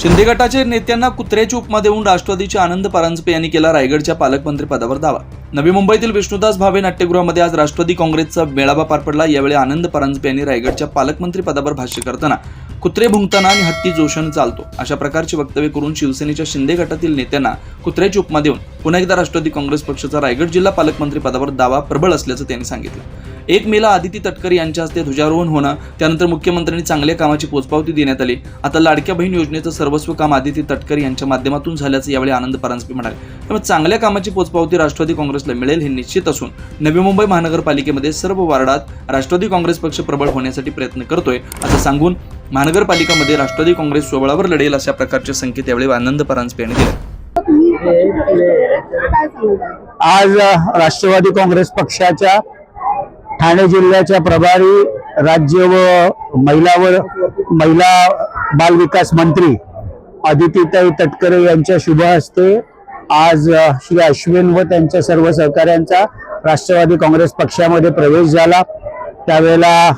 शिंदे गटाचे नेत्यांना कुत्र्याची उपमा देऊन राष्ट्रवादीचे आनंद परांजपे यांनी केला रायगडच्या पालकमंत्री पदावर दावा. नवी मुंबईतील विष्णुदास भावे नाट्यगृहामध्ये आज राष्ट्रवादी काँग्रेसचा मेळावा पार पडला. यावेळी आनंद परांजपे यांनी रायगडच्या पालकमंत्री पदावर भाष्य करताना कुत्रे भुंकताना आणि हत्ती जोशन चालतो. अशा प्रकारची वक्तव्य करून शिवसेनेच्या शिंदे गटातील नेत्यांना कुत्र्याची उपमा देऊन पुन्हा एकदा राष्ट्रवादी काँग्रेस पक्षाचा रायगड जिल्हा पालकमंत्री पदावर दावा प्रबळ असल्याचं त्यांनी सांगितलं. एक मेला आदिती तटकरे यांच्या हस्ते ध्वजारोहण होणं त्यानंतर मुख्यमंत्र्यांनी चांगल्या कामाची पोचपावती देण्यात आली. आता लाडक्या बहीण योजनेचं सर्वस्व काम आदिती तटकरे यांच्या माध्यमातून झाल्याचं यावेळी आनंद परांजपे म्हणाले. त्यामुळे चांगल्या कामाची पोचपावती राष्ट्रवादी काँग्रेसला मिळेल हे निश्चित असून नवी मुंबई महानगरपालिकेमध्ये सर्व वार्डात राष्ट्रवादी काँग्रेस पक्ष प्रबळ होण्यासाठी प्रयत्न करतोय असं सांगून महानगरपालिकामध्ये राष्ट्रवादी काँग्रेस स्वबळावर लढेल अशा प्रकारचे संकेत यावेळी आनंद परांजपे यांनी दिले. आज राष्ट्रवादी काँग्रेस पक्षाच्या ठाणे जिल्ह्याच्या प्रभारी राज्य व महिला व महिला बाल विकास मंत्री आदितीताई तटकरे यांच्या शुभ हस्ते आज श्री अश्विन व त्यांच्या सर्व सहकाऱ्यांचा राष्ट्रवादी काँग्रेस पक्षामध्ये प्रवेश झाला. त्यावेळेला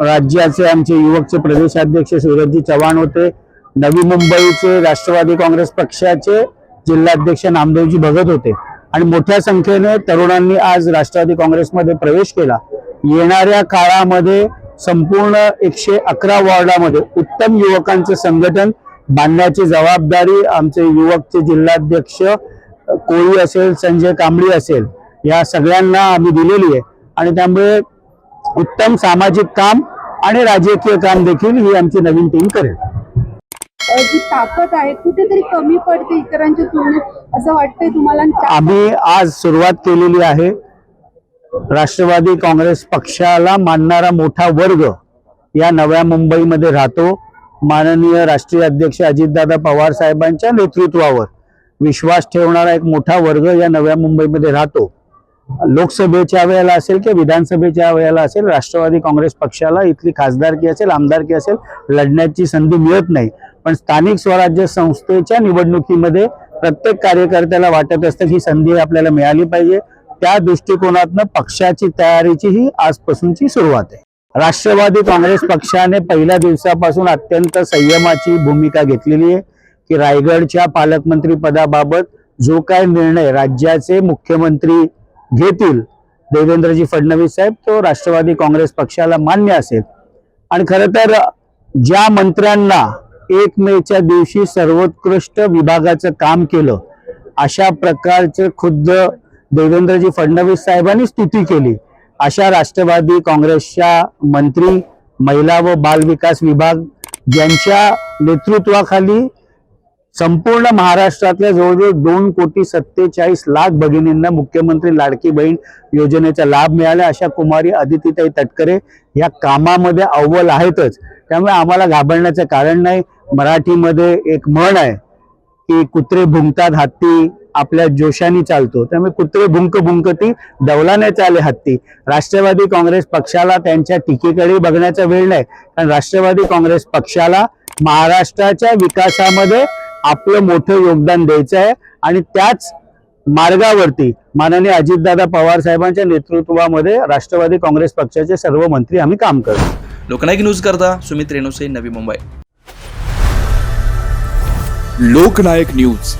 राज्याचे आमचे युवकचे प्रदेशाध्यक्ष सूरजजी चव्हाण होते. नवी मुंबईचे राष्ट्रवादी काँग्रेस पक्षाचे जिल्हाध्यक्ष नामदेवजी भगत होते. आणि मोठ्या संख्येने तरुणांनी आज राष्ट्रवादी काँग्रेसमध्ये प्रवेश केला. येणाऱ्या काळामध्ये संपूर्ण एकशे अकरा वॉर्डामध्ये उत्तम युवकांचे संघटन बांधण्याची जबाबदारी आमचे युवकचे जिल्हाध्यक्ष कोळी असेल संजय कांबळी असेल या सगळ्यांना आम्ही दिलेली आहे. आणि त्यामुळे उत्तम सामाजिक काम आणि राजकीय काम देखील ही आमची नवीन टीम करेल. जी ताकद आहे कुठेतरी कमी पडते इतरांच्या तुलनेत असं वाटतंय तुम्हाला? आम्ही आज सुरुवात केलेली आहे. राष्ट्रवादी काँग्रेस पक्षाला मानणारा मोठा वर्ग या नव्या मुंबईमध्ये राहतो. माननीय राष्ट्रीय अध्यक्ष अजितदादा पवार साहेबांच्या नेतृत्वावर विश्वास ठेवणारा एक मोठा वर्ग या नव्या मुंबईमध्ये राहतो. लोकसभेच्या वेळेला असेल किंवा विधानसभेच्या वेळेला असेल राष्ट्रवादी काँग्रेस पक्षाला इथली खासदारकी असेल आमदारकी असेल लढण्याची संधी मिळत नाही. पण स्थानिक स्वराज्य संस्थेच्या निवडणुकीमध्ये प्रत्येक कार्यकर्त्याला वाटत असतं की ही संधी आपल्याला मिळाली पाहिजे. त्या दृष्टिकोनातनं पक्षाची तयारीची ही आजपासूनची सुरुवात आहे. राष्ट्रवादी काँग्रेस पक्षाने पहिल्या दिवसापासून अत्यंत संयमाची भूमिका घेतलेली आहे की रायगडच्या पालकमंत्री पदाबाबत जो काय निर्णय राज्याचे मुख्यमंत्री घेतील देवेंद्रजी फडणवीस साहेब तो राष्ट्रवादी काँग्रेस पक्षाला मान्य असेल. आणि खरं तर ज्या मंत्र्यांना एक मेच्या दिवशी सर्वोत्कृष्ट विभागाचं काम केलं अशा प्रकारचे खुद्द देवेंद्रजी फडणवीस साहेबांनी स्तुती केली. अशा राष्ट्रवादी काँग्रेसच्या मंत्री महिला व बाल विकास विभाग ज्यांच्या नेतृत्वाखाली संपूर्ण महाराष्ट्रातल्या जवळजवळ दोन कोटी सत्तेचाळीस लाख भगिनींना मुख्यमंत्री लाडकी बहीण योजनेचा लाभ मिळाला. अशा कुमारी अदितीताई तटकरे या कामामध्ये अव्वल आहेतच. त्यामुळे आम्हाला घाबरण्याचं कारण नाही. मराठीमध्ये एक म्हण आहे की कुत्रे भुंकतात हत्ती आपल्या जोशाने चालतो. त्यामुळे कुत्रे भुंक भुंकती दौलाने चाले हत्ती. राष्ट्रवादी काँग्रेस पक्षाला त्यांच्या टीकेकडे बघण्याचा वेळ नाही. कारण राष्ट्रवादी काँग्रेस पक्षाला महाराष्ट्राच्या विकासामध्ये आपलं मोठं योगदान द्यायचं आहे. आणि त्याच मार्गावरती माननीय अजितदादा पवार साहेबांच्या नेतृत्वामध्ये राष्ट्रवादी काँग्रेस पक्षाचे सर्व मंत्री आम्ही काम करतो. लोकनायक न्यूज करता सुमित रेणुसे नवी मुंबई. लोकनायक न्यूज.